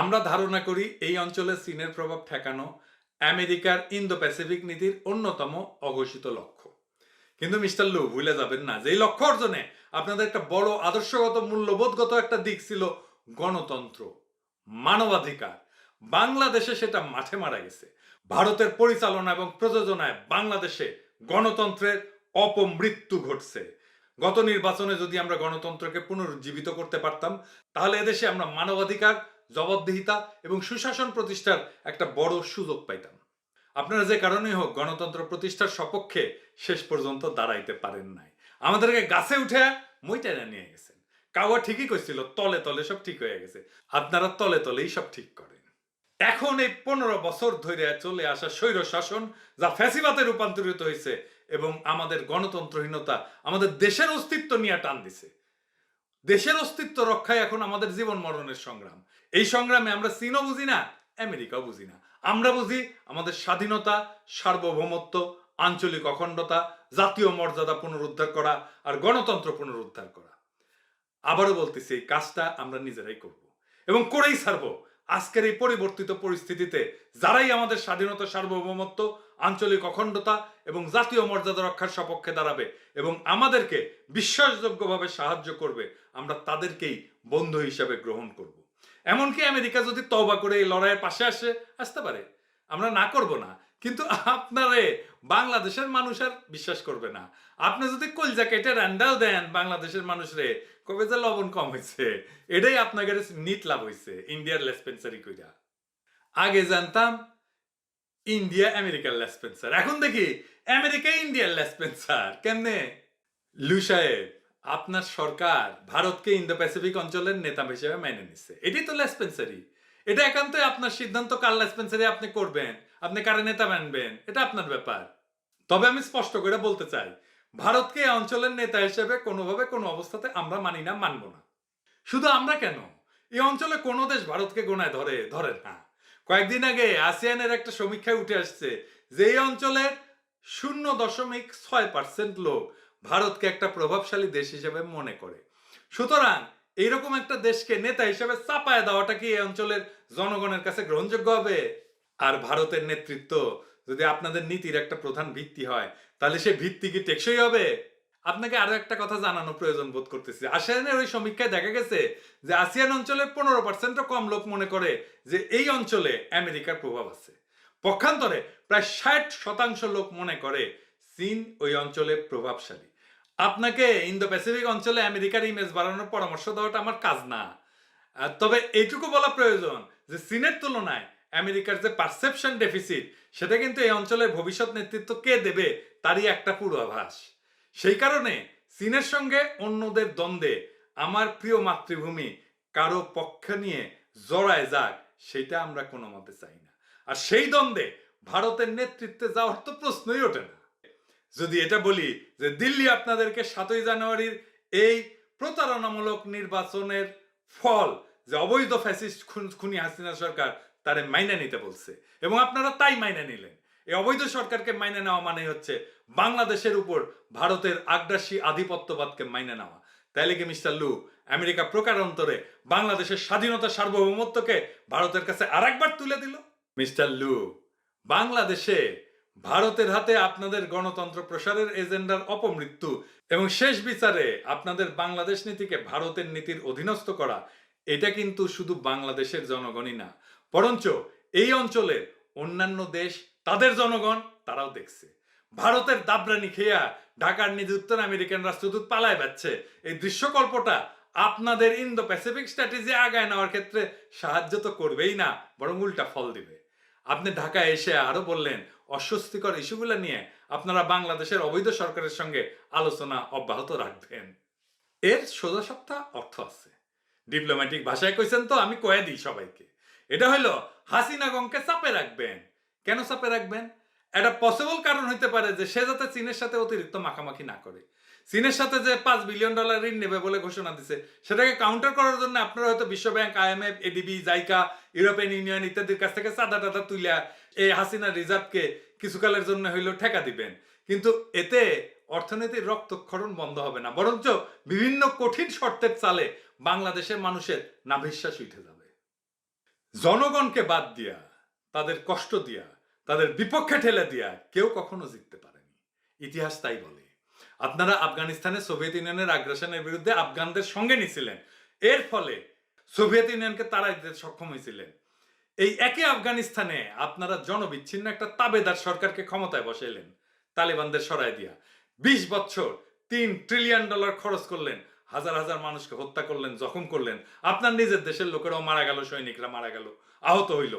আমরা ধারণা করি এই অঞ্চলে চীনের প্রভাব ঠেকানো আমেরিকার ইন্দো প্যাসিফিক নীতির অন্যতম অঘোষিত লক্ষ্য। কিন্তু মিস্টার লু, ভুলে যাবেন না যে লক্ষ্য অর্জনে আপনাদের একটা বড় আদর্শগত মূল্যবোধগত একটা দিক ছিল গণতন্ত্র, মানবাধিকার। বাংলাদেশে সেটা মাঠে মারা গেছে। ভারতের পরিচালনা এবং প্রযোজনায় বাংলাদেশে গণতন্ত্রের অপমৃত্যু ঘটছে। গত নির্বাচনে যদি আমরা গণতন্ত্রকে পুনরুজ্জীবিত করতে পারতাম, তাহলে এদেশে আমরা মানবাধিকার জবাবদিহিতা এবং সুশাসন প্রতিষ্ঠার একটা বড় সুযোগ পাইতাম। আপনারা যে কারণেই হোক গণতন্ত্র প্রতিষ্ঠার সপক্ষে শেষ পর্যন্ত দাঁড়াইতে পারেন নাই। আমাদেরকে গাছে উঠে মইটাইনা নিয়ে গেছেন। কাওয়া ঠিকই কইছিল, তলে তলে সব ঠিক হয়ে গেছে। আপনারা তলে তলেই সব ঠিক করেন। এখন এই পনেরো বছর ধরে চলে আসা স্বৈর শাসন যা ফ্যাসিবাতে রূপান্তরিত হয়েছে এবং আমাদের গণতন্ত্রহীনতা আমাদের দেশের অস্তিত্ব নিয়ে টান দিছে। দেশের অস্তিত্ব রক্ষায় এখন আমাদের জীবন মরণের সংগ্রাম। এই সংগ্রামে আমরা চীনও বুঝি না, আমেরিকাও বুঝি না। আমরা বুঝি আমাদের স্বাধীনতা, সার্বভৌমত্ব, আঞ্চলিক অখণ্ডতা, জাতীয় মর্যাদা পুনরুদ্ধার করা আর গণতন্ত্র পুনরুদ্ধার করা। আবারও বলতেছি, এই কাজটা আমরা নিজেরাই করব এবং করেই ছাড়বো। আজকের এই পরিবর্তিত পরিস্থিতিতে যারাই আমাদের স্বাধীনতা, সার্বভৌমত্ব, আঞ্চলিক অখণ্ডতা এবং জাতীয় মর্যাদা রক্ষার সপক্ষে দাঁড়াবে এবং আমাদেরকে বিশ্বাসযোগ্যভাবে সাহায্য করবে, আমরা তাদেরকেই বন্ধু হিসাবে গ্রহণ করব। এমনকি আমেরিকা যদি তওবা করে এই লড়াইয়ের পাশে আসে, আসতে পারে। আমরা না করব না। কিন্তু আপনারে বাংলাদেশের মানুষ আর বিশ্বাস করবে না। আপনি যদি কলজা কেটে রান্ডাও দেন বাংলাদেশের মানুষরে, কবে যে লবণ কম হয়েছে? এটাই আপনাদের নিট লাভ হয়েছে ইন্ডিয়ার লেসপেন্সারি কইরা। আগে জানতাম, ইন্ডিয়া আমেরিকার লেসপেন্সার এখন দেখি, আমেরিকা ইন্ডিয়ার লেসপেন্সার কেমনে? লু সাহেব, আপনার সরকার ভারতকে ইন্দো প্যাসিফিক অঞ্চলের নেতা হিসেবে মেনে নিচ্ছে এটাই তো লেসপেন্সারি এটা একান্তই আপনার সিদ্ধান্ত কার লেসপেন্সারি আপনি করবেন? আপনি কারে নেতা মানবেন? এটা আপনার ব্যাপার। তবে আমি স্পষ্ট করে বলতে চাই, ভারতকে এই অঞ্চলের নেতা হিসেবে কোনোভাবে কোনো অবস্থাতে আমরা মানি না, মানব না। শুধু আমরা কেন? এই অঞ্চলে কোনো দেশ ভারতকে গোনায় ধরে ধরে না। কয়েকদিন আগে আসিয়ানের একটা সমীক্ষায় উঠে আসছে যে এই অঞ্চলের শূন্য দশমিক ছয় পার্সেন্ট লোক ভারতকে একটা প্রভাবশালী দেশ হিসেবে মনে করে। সুতরাং এইরকম একটা দেশকে নেতা হিসেবে চাপায় দেওয়াটা কি এই অঞ্চলের জনগণের কাছে গ্রহণযোগ্য হবে? আর ভারতের নেতৃত্ব যদি আপনাদের নীতির একটা প্রধান ভিত্তি হয়, তাহলে সে ভিত্তি কি টেকসই হবে? আপনাকে আরও একটা কথা জানানো প্রয়োজন বোধ করতেছি। আসিয়ানের ওই সমীক্ষায় দেখা গেছে যে আসিয়ান অঞ্চলের পনেরো পার্সেন্টও কম লোক মনে করে যে এই অঞ্চলে আমেরিকার প্রভাব আছে। পক্ষান্তরে প্রায় ষাট শতাংশ লোক মনে করে চীন ওই অঞ্চলে প্রভাবশালী। আপনাকে ইন্দো প্যাসিফিক অঞ্চলে আমেরিকার ইমেজ বাড়ানোর পরামর্শ দেওয়াটা আমার কাজ না। তবে এইটুকু বলা প্রয়োজন যে চীনের তুলনায় আমেরিকার যে পারসেপশন ডেফিসিট সেটা কিন্তু এই অঞ্চলের ভবিষ্যৎ নেতৃত্ব কে দেবে, তারই একটা পূর্বাভাস। সেই কারণে চীনের সঙ্গে অন্যদের দ্বন্দ্বে আমার প্রিয় মাতৃভূমি কারও পক্ষ নিয়ে জড়ায় যাক, সেটা আমরা কোনো মতে চাই না। আর সেই দ্বন্দ্বে ভারতের নেতৃত্বে যাওয়ার তো প্রশ্নই ওঠে না। যদি এটা বলি যে দিল্লি আপনাদেরকে সাতই জানুয়ারির এই প্রতারণামূলক নির্বাচনের ফল যে অবৈধ ফ্যাসিস্ট খুন- খুনি হাসিনা সরকার তারে মাইনে নিতে বলছে। এবং আপনারা তাই মাইনে নিলেন। এই অবৈধ সরকারকে মাইনে নেওয়া মানে হচ্ছে বাংলাদেশের উপর ভারতের আগ্রাসী আধিপত্যবাদকে মাইনে নেওয়া। তাইলে কি মিস্টার লু, আমেরিকা প্রকারান্তরে বাংলাদেশের স্বাধীনতা সার্বভৌমত্বকে ভারতের কাছে আরেকবার তুলে দিল? মিস্টার লু, বাংলাদেশে ভারতের হাতে আপনাদের গণতন্ত্র প্রসারের এজেন্ডার অপমৃত্যু এবং শেষ বিচারে আপনাদের বাংলাদেশ নীতিকে ভারতের নীতির অধীনস্থ করা, এটা কিন্তু শুধু বাংলাদেশের জনগণই না বরঞ্চ এই অঞ্চলের অন্যান্য দেশ, তাদের জনগণ তারাও দেখছে। ভারতের দাবরানি খেয়া ঢাকার উত্তর আমেরিকান রাষ্ট্রদূত পালায় যাচ্ছে এই দৃশ্যকল্পটা আপনাদের ইন্দো প্যাসিফিক স্ট্র্যাটেজি আগায় নেওয়ার ক্ষেত্রে সাহায্য তো করবেই না, বরং উল্টা ফল দিবে। আপনি ঢাকায় এসে আরও বললেন, অস্বস্তিকর ইস্যুগুলো নিয়ে আপনারা বাংলাদেশের অবৈধ সরকারের সঙ্গে আলোচনা অব্যাহত রাখবেন। এর সোজা সপ্তাহ অর্থ আছে। ডিপ্লোম্যাটিক ভাষায় কইছেন তো, আমি কয়ে দিই সবাইকে। এটা হলো হাসিনা গংকে চাপে রাখবেন। কেন চাপে রাখবেন? একটা পসিবল কারণ হইতে পারে যে সে যাতে চীনের সাথে অতিরিক্ত মাখামাখি না করে। চীনের সাথে যে পাঁচ বিলিয়ন ডলার ঋণ নেবে বলে ঘোষণা দিছে, সেটাকে কাউন্টার করার জন্য আপনারা হয়তো বিশ্বব্যাংক IMF ADB JICA, European Union ইত্যাদির কাছ থেকে চাঁদা টাদা তুলিয়া এই হাসিনা রিজার্ভকে কিছুকালের জন্য হইলেও ঠেকা দিবেন। কিন্তু এতে অর্থনীতির রক্তক্ষরণ বন্ধ হবে না, বরঞ্চ বিভিন্ন কঠিন শর্তের চালে বাংলাদেশের মানুষের নাভিশ্বাস উঠে যাবে। জনগণকে বাদ দিয়া, তাদের কষ্ট দিয়া, তাদের বিপক্ষে ঠেলে দিয়া কেউ কখনো জিততে পারেনি। ইতিহাস তাই বলে। আপনারা আফগানিস্তানে সোভিয়েত ইউনিয়নের আগ্রাসনের বিরুদ্ধে আফগানদের সঙ্গে নিছিলেন। এর ফলে সোভিয়েত ইউনিয়নকে তাড়াই দিতে সক্ষম হয়েছিলেন। এই একই আফগানিস্তানে আপনারা জনবিচ্ছিন্ন একটা তাবেদার সরকারকে ক্ষমতায় বসাইলেন। তালিবানদের সরাই দিয়া বিশ বছর তিন ট্রিলিয়ন ডলার খরচ করলেন। হাজার হাজার মানুষকে হত্যা করলেন, জখম করলেন। আপনার নিজের দেশের লোকেরাও মারা গেল, সৈনিকরা মারা গেল, আহত হইল,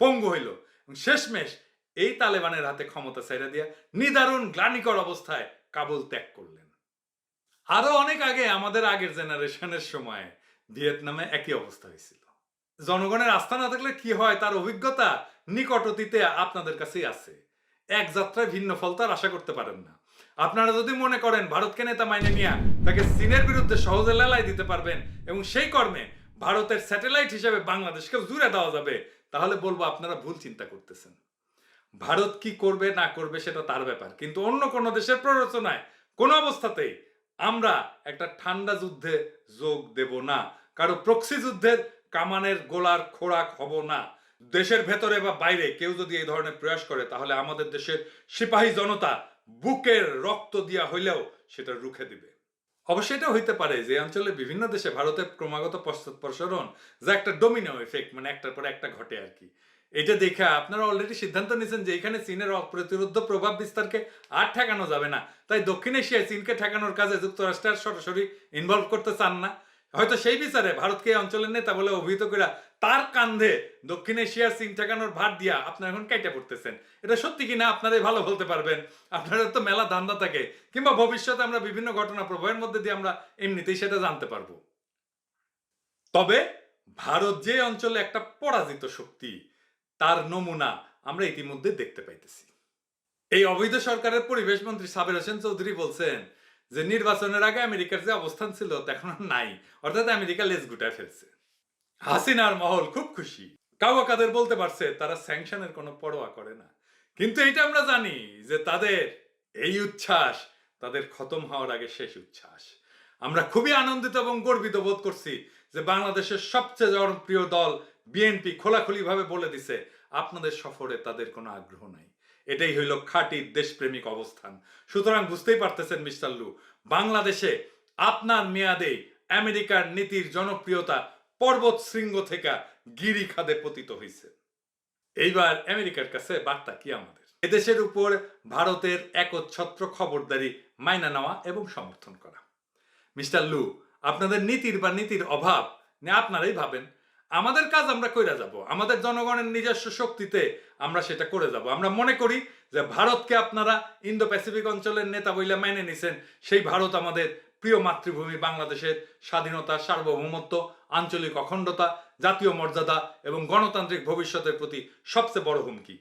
পঙ্গু হইল। শেষমেশ এই তালেবানের হাতে ক্ষমতা ছেড়ে দিয়া নিদারুণ, গ্লানিকর অবস্থায় কাবুল ত্যাগ করলেন। আরও অনেক আগে, আমাদের আগের জেনারেশনের সময় ভিয়েতনামে একই অবস্থা হয়েছিল। জনগণের আস্থা না থাকলে কি হয়, তার অভিজ্ঞতা নিকট অতীতে আপনাদের কাছেই আছে। এক যাত্রায় ভিন্ন ফল তার আশা করতে পারেন না। আপনারা যদি মনে করেন ভারতকে নেতা মাইনে নিয়ে তাকে চীনের বিরুদ্ধে সহজে লেলাই দিতে পারবেন এবং সেই কর্মে ভারতের স্যাটেলাইট হিসেবে বাংলাদেশকে জুড়ে দেওয়া যাবে, তাহলে বলব আপনারা ভুল চিন্তা করতেছেন। ভারত কি করবে, না করবে সেটা তার ব্যাপার। কিন্তু অন্য কোনো দেশের প্ররোচনায় কোনো অবস্থাতেই আমরা একটা ঠান্ডা যুদ্ধে যোগ দেব না। কারও প্রক্সি যুদ্ধের কামানের গোলার খোরাক হব না। দেশের ভেতরে বা বাইরে কেউ যদি এই ধরনের প্রয়াস করে, তাহলে আমাদের দেশের সিপাহী জনতা বুকের রক্ত দিয়া হইলেও সেটা রুখে দিবে। অবশ্য এটা হইতে পারে যে অঞ্চলে বিভিন্ন দেশে ভারতের ক্রমাগত পশ্চাৎপসরণ যা একটা ডোমিনো এফেক্ট মানে একটার পর একটা ঘটে আর কি। এটা দেখে আপনারা অলরেডি সিদ্ধান্ত নিয়েছেন যে এখানে চীনের অপ্রতিরোধ প্রভাব বিস্তারকে আর ঠেকানো যাবে না। তাই দক্ষিণ এশিয়ায় চীনকে ঠেকানোর কাজে যুক্তরাষ্ট্র আর সরাসরি ইনভলভ করতে চান না। হয়তো সেই বিচারে ভারতকে অঞ্চলের নেতা বলে অভিহিত করে তার কান্ধে দক্ষিণ এশিয়ার চীন ঠেকানোর ভার দিয়া আপনারা এখন কেটে পড়তেছেন। এটা সত্যি কিনা আপনারাই ভালো বলতে পারবেন। আপনাদের তো মেলা ধান্দা থাকে। কিংবা ভবিষ্যতে আমরা বিভিন্ন ঘটনা প্রবাহের মধ্যে দিয়ে আমরা এমনিতেই সেটা জানতে পারব। তবে ভারত যে অঞ্চলে একটা পরাজিত শক্তি, তার নমুনা আমরা ইতিমধ্যে দেখতে পাইতেছি। এই অবৈধ সরকারের পরিবেশ মন্ত্রী সাবের হোসেন চৌধুরী বলছেন যে নির্বাচনের আগে আমেরিকার যে অবস্থান ছিল এখন নাই। অর্থাৎ আমেরিকা লেজ গুটায় ফেলছে। হাসিনার মহল খুব খুশি। কাউ কাদের বলতে পারছে তারা স্যাংশনের কোনো পরোয়া করে না। কিন্তু এইটা আমরা জানি যে তাদের এই উচ্ছ্বাস তাদের খতম হওয়ার আগে শেষ উচ্ছ্বাস। আমরা খুবই আনন্দিত এবং গর্বিত বোধ করছি যে বাংলাদেশের সবচেয়ে জনপ্রিয় দল বিএনপি খোলাখুলিভাবে বলে দিছে আপনাদের সফরে তাদের কোনো আগ্রহ নাই। এটাই হইল খাঁটি দেশপ্রেমিক অবস্থান। সুতরাং বুঝতেই পারতেছেন, মিস্টার লু, বাংলাদেশে আপনার মেয়াদে আমেরিকার নীতির জনপ্রিয়তা পর্বত শৃঙ্গ থেকে গিরি খাদে পতিত হয়েছে এইবার আমেরিকার কাছে বার্তা কি আমাদের? এদেশের উপর ভারতের একচ্ছত্র খবরদারি মাইনা নেওয়া এবং সমর্থন করা। মিস্টার লু, আপনাদের নীতির বা নীতির অভাব আপনারাই ভাবেন। আমাদের কাজ আমরা কইরা যাব। আমাদের জনগণের নিজস্ব শক্তিতে আমরা সেটা করে যাব। আমরা মনে করি যে ভারতকে আপনারা ইন্দো প্যাসিফিক অঞ্চলের নেতা বইলে মেনে নিছেন, সেই ভারত আমাদের প্রিয় মাতৃভূমি বাংলাদেশের স্বাধীনতা, সার্বভৌমত্ব, আঞ্চলিক অখণ্ডতা, জাতীয় মর্যাদা এবং গণতান্ত্রিক ভবিষ্যতের প্রতি সবচেয়ে বড় হুমকি।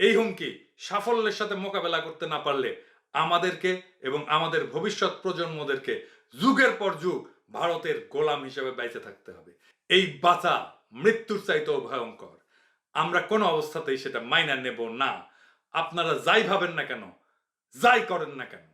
এই হুমকি সাফল্যের সাথে মোকাবেলা করতে না পারলে আমাদেরকে এবং আমাদের ভবিষ্যৎ প্রজন্মদেরকে যুগের পর যুগ ভারতের গোলাম হিসেবে বেঁচে থাকতে হবে। এই বাঁচা মৃত্যুর চাইতেও ভয়ঙ্কর। আমরা কোনো অবস্থাতেই সেটা মাইনা নেব না। আপনারা যাই ভাবেন না কেন, যাই করেন না কেন।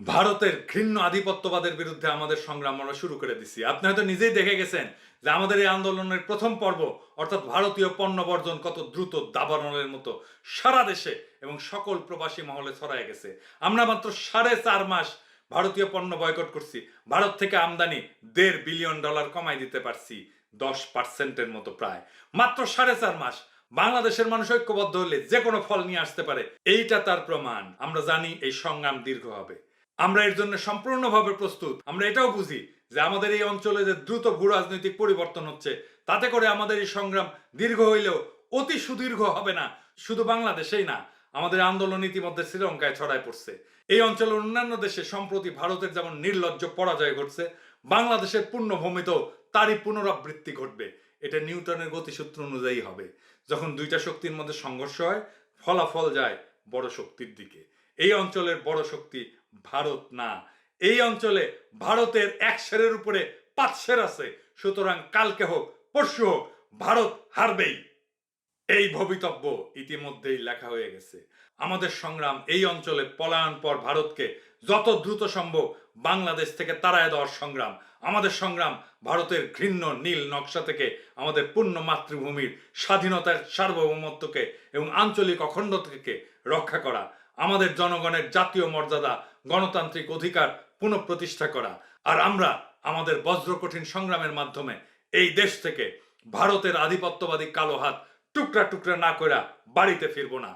ভারতের ঘৃণ্য আধিপত্যবাদের বিরুদ্ধে আমাদের সংগ্রাম আমরা শুরু করে দিছি। আপনি হয়তো নিজেই দেখে গেছেন যে আমাদের এই আন্দোলনের প্রথম পর্ব, অর্থাৎ ভারতীয় পণ্য বর্জন কত দ্রুত দাবানলের মতো সারা দেশে এবং সকল প্রবাসী মহলে ছড়ায় গেছে। আমরা মাত্র সাড়ে চার মাস ভারতীয় পণ্য বয়কট করছি। ভারত থেকে আমদানি দেড় বিলিয়ন ডলার কমাই দিতে পারছি, দশ পার্সেন্টের মতো প্রায়। মাত্র সাড়ে চার মাস। বাংলাদেশের মানুষ ঐক্যবদ্ধ হলে যে কোনো ফল নিয়ে আসতে পারে। এইটা তার প্রমাণ। আমরা জানি এই সংগ্রাম দীর্ঘ হবে। আমরা এর জন্য সম্পূর্ণভাবে প্রস্তুত। আমরা এটাও বুঝি যে আমাদের এই অঞ্চলে যে দ্রুত ভূ রাজনৈতিক পরিবর্তন হচ্ছে, তাতে করে আমাদের এই সংগ্রাম দীর্ঘ হইলেও অতি সুদীর্ঘ হবে না। শুধু বাংলাদেশেই না আমাদের আন্দোলন ইতিমধ্যে শ্রীলঙ্কায় ছড়ায় পড়ছে। এই অঞ্চলের অন্যান্য দেশে সম্প্রতি ভারতের যেমন নির্লজ্জ পরাজয় ঘটছে, বাংলাদেশের পূর্ণভূমিতেও তারই পুনরাবৃত্তি ঘটবে। এটা নিউটনের গতিসূত্র অনুযায়ী হবে। যখন দুইটা শক্তির মধ্যে সংঘর্ষ হয়, ফলাফল যায় বড় শক্তির দিকে। এই অঞ্চলের বড় শক্তি ভারত না। এই অঞ্চলে ভারতের এক সেরের উপরে পাঁচ সের আছে। সুতরাং কালকে হোক, পরশু হোক, ভারত হারবেই। এই ভবিতব্য ইতিমধ্যেই লেখা হয়ে গেছে। আমাদের সংগ্রাম এই অঞ্চলে পলায়ন পর ভারতকে যত দ্রুত সম্ভব বাংলাদেশ থেকে তাড়ায় দেওয়ার সংগ্রাম, আমাদের সংগ্রাম ভারতের ঘৃণ্য নীল নকশা থেকে আমাদের পূর্ণ মাতৃভূমির স্বাধীনতার সার্বভৌমত্বকে এবং আঞ্চলিক অখণ্ডতাকে রক্ষা করা, আমাদের জনগণের জাতীয় মর্যাদা, গণতান্ত্রিক অধিকার পুনঃপ্রতিষ্ঠা করা। আর আমরা আমাদের বজ্রকঠিন সংগ্রামের মাধ্যমে এই দেশ থেকে ভারতের আধিপত্যবাদী কালো হাত টুকরা টুকরা না করা বাড়িতে ফিরবো না।